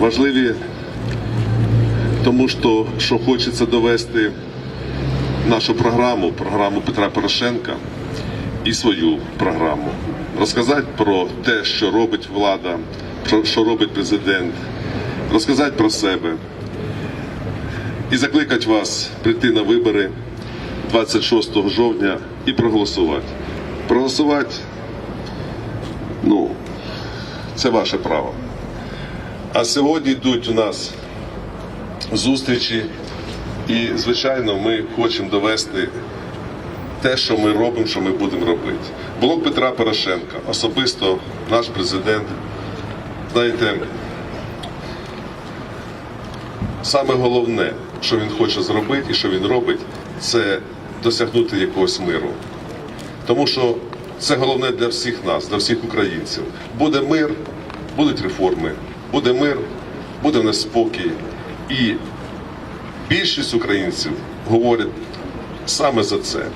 Важливі, тому що, що хочеться довести нашу програму, програму Петра Порошенка і свою програму. Розказати про те, що робить влада, про що робить президент, розказати про себе і закликати вас прийти на вибори 26 жовтня і проголосувати. Проголосувати, ну, це ваше право. А сьогодні йдуть у нас зустрічі, і, звичайно, ми хочемо довести те, що ми робимо, що ми будемо робити. Блок Петра Порошенка, особисто наш президент, знаєте, саме головне, що він хоче зробити і що він робить, це досягнути якогось миру. Тому що це головне для всіх нас, для всіх українців. Буде мир, будуть реформи, буде мир, буде в нас спокій. І більшість українців говорять саме за це.